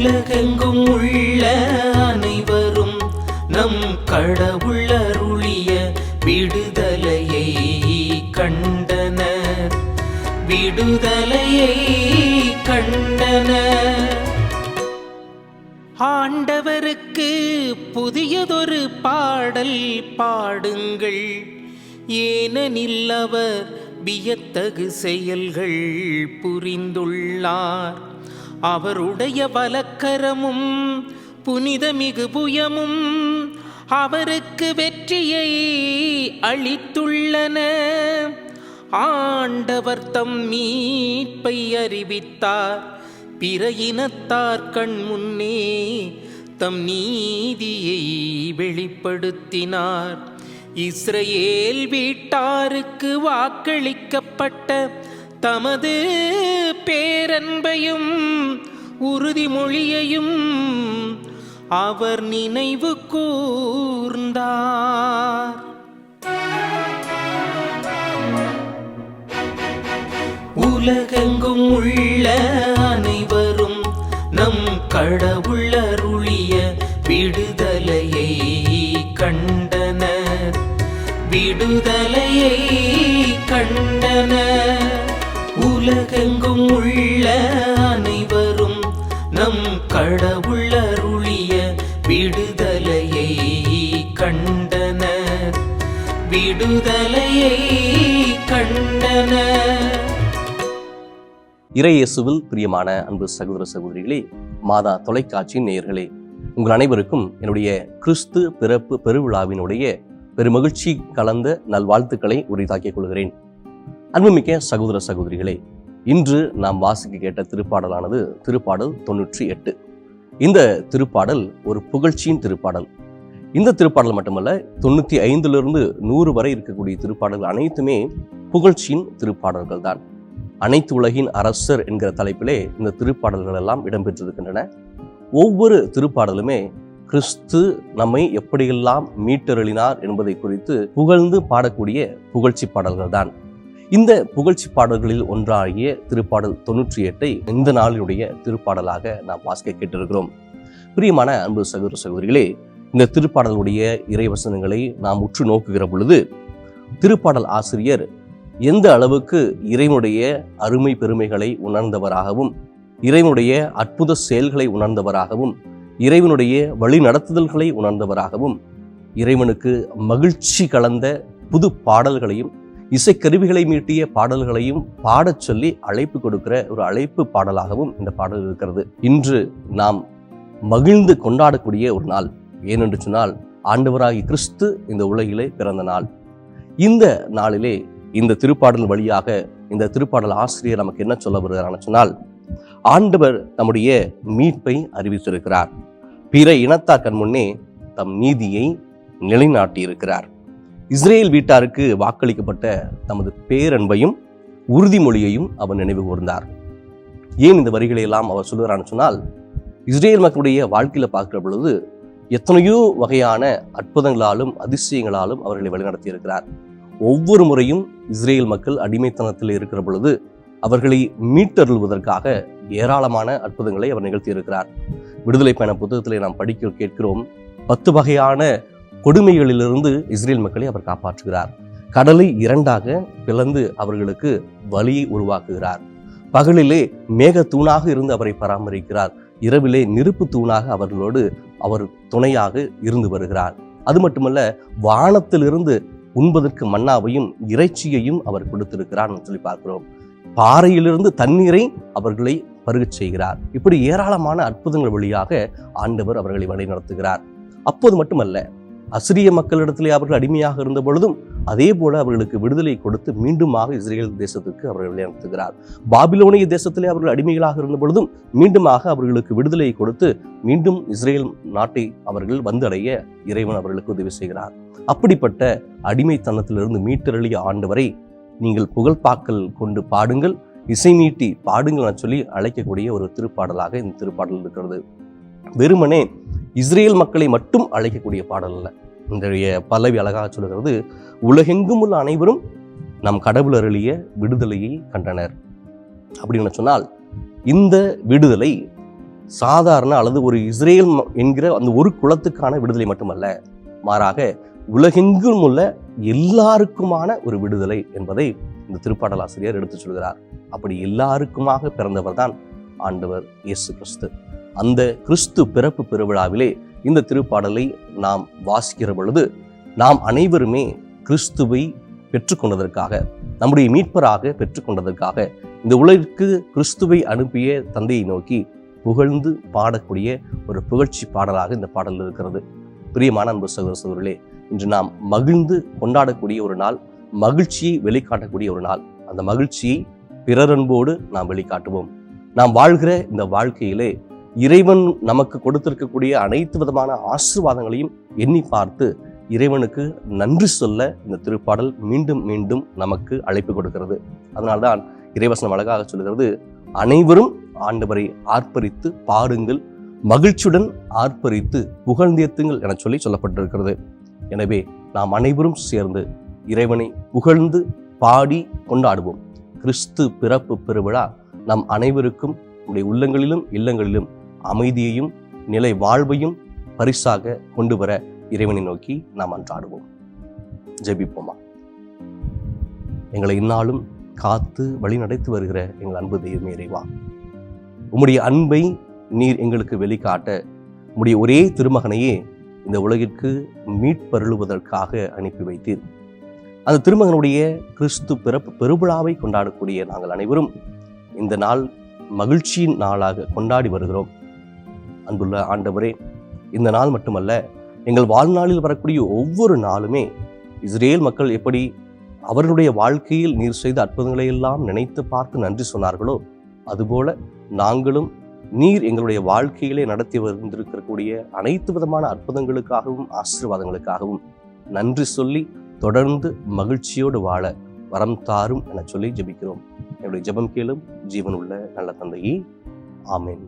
உலகெங்கும் உள்ள அனைவரும் நம் கடவுள் அருளிய விடுதலையை கண்டனர். விடுதலையை கண்டனர். ஆண்டவருக்கு புதியதொரு பாடல் பாடுங்கள். ஏனெனில் அவர் வியத்தகு செயல்கள் புரிந்துள்ளார். அவருடைய வலக்கரமும் புனிதமிகு புயமும் அவருக்கு வெற்றியை அளித்துள்ளன. ஆண்டவர் தம் மீட்பை அறிவித்தார். பிற இனத்தார் கண் முன்னே தம் நீதியை வெளிப்படுத்தினார். இஸ்ரேல் வீட்டாருக்கு வாக்களிக்கப்பட்ட தமது பேரன்பையும் உறுதிமொழியையும் அவர் நினைவு கூர்ந்தார். உலகெங்கும் உள்ள அனைவரும் நம் கடவுளருளிய விடுதலையை கண்டனர். விடுதலையை கண்டனர். உலகெங்கும் உள்ள அனைவரும் நம் கடவுள் அருளிய விடுதலையை கண்டனர். விடுதலையை கண்டனர். இறையேசுவில் பிரியமான அன்பு சகோதர சகோதரிகளே மாதா தொலைக்காட்சியின் நேயர்களே உங்கள் அனைவருக்கும் என்னுடைய கிறிஸ்து பிறப்பு பெருவிழாவினுடைய பெருமகிழ்ச்சி கலந்த நல்வாழ்த்துக்களை உரிதாக்கிக் கொள்கிறேன். அன்புமிக்க சகோதர சகோதரிகளே இன்று நாம் வாசிக்க கேட்ட திருப்பாடலானது திருப்பாடல் தொன்னூற்றி எட்டு. இந்த திருப்பாடல் ஒரு புகழ்ச்சியின் திருப்பாடல். இந்த திருப்பாடல் மட்டுமல்ல தொண்ணூற்றி ஐந்திலிருந்து நூறு வரை இருக்கக்கூடிய திருப்பாடல்கள் அனைத்துமே புகழ்ச்சியின் திருப்பாடல்கள் தான் அனைத்து உலகின் அரசர் என்கிற தலைப்பிலே இந்த திருப்பாடல்கள் எல்லாம் இடம்பெற்றிருக்கின்றன. ஒவ்வொரு திருப்பாடலுமே கிறிஸ்து நம்மை எப்படியெல்லாம் மீட்டருளினார் என்பதை குறித்து புகழ்ந்து பாடக்கூடிய புகழ்ச்சி பாடல்கள் தான் இந்த புகழ்ச்சி பாடல்களில் ஒன்றாகிய திருப்பாடல் தொன்னூற்றி எட்டை இந்த நாளினுடைய திருப்பாடலாக நாம் வாசிக்க கேட்டிருக்கிறோம். பிரியமான அன்பு சகோதர சகோதரிகளே இந்த திருப்பாடலுடைய இறைவசனங்களை நாம் உற்று நோக்குகிற பொழுது திருப்பாடல் ஆசிரியர் எந்த அளவுக்கு இறைவனுடைய அருமை பெருமைகளை உணர்ந்தவராகவும் இறைவனுடைய அற்புத செயல்களை உணர்ந்தவராகவும் இறைவனுடைய வழி நடத்துதல்களை உணர்ந்தவராகவும் இறைவனுக்கு மகிழ்ச்சி கலந்த புது பாடல்களையும் இசைக்கருவிகளை மீட்டிய பாடல்களையும் பாடச் சொல்லி அழைப்பு கொடுக்கிற ஒரு அழைப்பு பாடலாகவும் இந்த பாடல் இருக்கிறது. இன்று நாம் மகிழ்ந்து கொண்டாடக்கூடிய ஒரு நாள். ஏனென்று சொன்னால் ஆண்டவராகி கிறிஸ்து இந்த உலகிலே பிறந்த நாள். இந்த நாளிலே இந்த திருப்பாடல் வழியாக இந்த திருப்பாடல் ஆசிரியர் நமக்கு என்ன சொல்ல வருகிறார் சொன்னால் ஆண்டவர் நம்முடைய மீட்பை அறிவித்திருக்கிறார். பிற இனத்தார் கண் முன்னே தம் நீதியை நிலைநாட்டியிருக்கிறார். இஸ்ரேல் வீட்டாருக்கு வாக்களிக்கப்பட்ட தமது பேரன்பையும் உறுதிமொழியையும் அவர் நினைவு கூர்ந்தார். ஏன் இந்த வரிகளை எல்லாம் அவர் சொல்லுகிறான்னு சொன்னால் இஸ்ரேல் மக்களுடைய வாழ்க்கையில பார்க்கிற பொழுது எத்தனையோ வகையான அற்புதங்களாலும் அதிசயங்களாலும் அவர்களை வழிநடத்தி இருக்கிறார் ஒவ்வொரு முறையும் இஸ்ரேல் மக்கள் அடிமைத்தனத்தில் இருக்கிற பொழுது அவர்களை மீட்டருள்வதற்காக ஏராளமான அற்புதங்களை அவர் நிகழ்த்தியிருக்கிறார். விடுதலை பயண புத்தகத்திலே நாம் படிக்க கேட்கிறோம் பத்து வகையான கொடுமைகளிலிருந்து இஸ்ரேல் மக்களை அவர் காப்பாற்றுகிறார். கடலை இரண்டாக பிளந்து அவர்களுக்கு வழியை உருவாக்குகிறார். பகலிலே மேக தூணாக இருந்து அவரை பராமரிக்கிறார். இரவிலே நெருப்பு தூணாக அவர்களோடு அவர் துணையாக இருந்து வருகிறார். அது மட்டுமல்ல வானத்திலிருந்து உண்பதற்கு மன்னாவையும் இறைச்சியையும் அவர் கொடுத்திருக்கிறார் என்று சொல்லி பார்க்கிறோம். பாறையிலிருந்து தண்ணீரை அவர்களை பருகச் செய்கிறார். இப்படி ஏராளமான அற்புதங்கள் வழியாக ஆண்டவர் அவர்களை வழிநடத்துகிறார். அப்போது மட்டுமல்ல அசிரிய மக்களிடத்திலே அவர்கள் அடிமையாக இருந்த பொழுதும் அதே போல அவர்களுக்கு விடுதலை கொடுத்து மீண்டுமாக இஸ்ரேல் தேசத்துக்கு அவர்கள் வழிநடத்துகிறார் பாபிலோனிய தேசத்திலே அவர்கள் அடிமைகளாக இருந்த பொழுதும் மீண்டுமாக அவர்களுக்கு விடுதலை கொடுத்து மீண்டும் இஸ்ரேல் நாட்டை அவர்கள் வந்தடைய இறைவன் அவர்களுக்கு உதவி செய்கிறார். அப்படிப்பட்ட அடிமைத்தனத்திலிருந்து மீட்டெழுதிய ஆண்டவரை நீங்கள் புகழ்பாக்கல் கொண்டு பாடுங்கள் இசை நீட்டி பாடுங்கள் என சொல்லி அழைக்கக்கூடிய ஒரு திருப்பாடலாக இந்த திருப்பாடல் இருக்கிறது. வெறுமனே இஸ்ரேல் மக்களை மட்டும் அழைக்கக்கூடிய பாடல் அல்ல. இன்றைய பல்லவி அழகாக சொல்கிறது உலகெங்கும் உள்ள அனைவரும் நம் கடவுள் அருளிய விடுதலையை கண்டனர். அப்படின்னு சொன்னால் இந்த விடுதலை சாதாரண அல்லது ஒரு இஸ்ரேல் என்கிற அந்த ஒரு குலத்துக்கான விடுதலை மட்டுமல்ல மாறாக உலகெங்கும் உள்ள எல்லாருக்குமான ஒரு விடுதலை என்பதை இந்த திருப்பாடல் ஆசிரியர் எடுத்துச் சொல்கிறார். அப்படி எல்லாருக்குமாக பிறந்தவர் தான் ஆண்டவர் இயேசு கிறிஸ்து. அந்த கிறிஸ்து பிறப்பு பெருவிழாவிலே இந்த திருப்பாடலை நாம் வாசிக்கிற பொழுது நாம் அனைவருமே கிறிஸ்துவை பெற்றுக்கொண்டதற்காக நம்முடைய மீட்பராக பெற்றுக்கொண்டதற்காக இந்த உலகிற்கு கிறிஸ்துவை அனுப்பிய தந்தையை நோக்கி புகழ்ந்து பாடக்கூடிய ஒரு புகழ்ச்சி பாடலாக இந்த பாடல் இருக்கிறது. பிரியமான அன்பு சகோதர சகோதரர்களே இன்று நாம் மகிழ்ந்து கொண்டாடக்கூடிய ஒரு நாள் மகிழ்ச்சியை வெளிக்காட்டக்கூடிய ஒரு நாள். அந்த மகிழ்ச்சியை பிறரன்போடு நாம் வெளிக்காட்டுவோம். நாம் வாழ்கிற இந்த வாழ்க்கையிலே இறைவன் நமக்கு கொடுத்திருக்கக்கூடிய அனைத்து விதமான ஆசீர்வாதங்களையும் எண்ணி பார்த்து இறைவனுக்கு நன்றி சொல்ல இந்த திருப்பாடல் மீண்டும் மீண்டும் நமக்கு அழைப்பு கொடுக்கிறது. அதனால்தான் இறைவசனம் அழகாக சொல்கிறது அனைவரும் ஆண்டவரை ஆர்ப்பரித்து பாருங்கள் மகிழ்ச்சியுடன் ஆர்ப்பரித்து புகழ்ந்தேத்துங்கள் என சொல்லி சொல்லப்பட்டிருக்கிறது. எனவே நாம் அனைவரும் சேர்ந்து இறைவனை புகழ்ந்து பாடி கொண்டாடுவோம். கிறிஸ்து பிறப்பு பெருவிழா நம் அனைவருக்கும் உள்ளங்களிலும் இல்லங்களிலும் அமைதியையும் நிலை வாழ்வையும் பரிசாக கொண்டு வர இறைவனை நோக்கி நாம் அன்றாடுவோம். ஜெபிப்போமா? எங்களை இந்நாளும் காத்து வழி நடத்தி வருகிற எங்கள் அன்பு தெய்வமே இறைவா உம்முடைய அன்பை நீர் எங்களுக்கு வெளிக்காட்ட உம்முடைய ஒரே திருமகனையே இந்த உலகிற்கு மீட்பருளுவதற்காக அனுப்பி வைத்தீர். அந்த திருமகனுடைய கிறிஸ்து பிறப்பு பெருவிழாவை கொண்டாடக்கூடிய நாங்கள் அனைவரும் இந்த நாள் மகிழ்ச்சியின் நாளாக கொண்டாடி வருகிறோம். அன்புள்ள ஆண்டவரே இந்த நாள் மட்டுமல்ல எங்கள் வாழ்நாளில் வரக்கூடிய ஒவ்வொரு நாளுமே இஸ்ரேல் மக்கள் எப்படி அவர்களுடைய வாழ்க்கையில் நீர் செய்த அற்புதங்களை எல்லாம் நினைத்து பார்த்து நன்றி சொன்னார்களோ அதுபோல நாங்களும் நீர் எங்களுடைய வாழ்க்கையிலே நடத்தி வந்திருக்கக்கூடிய அனைத்து விதமான அற்புதங்களுக்காகவும் ஆசீர்வாதங்களுக்காகவும் நன்றி சொல்லி தொடர்ந்து மகிழ்ச்சியோடு வாழ வரம் தாரும் என சொல்லி ஜெபிக்கிறோம். என்னுடைய ஜெபம் கேளும் ஜீவன் உள்ள நல்ல தந்தையே. ஆமேன்.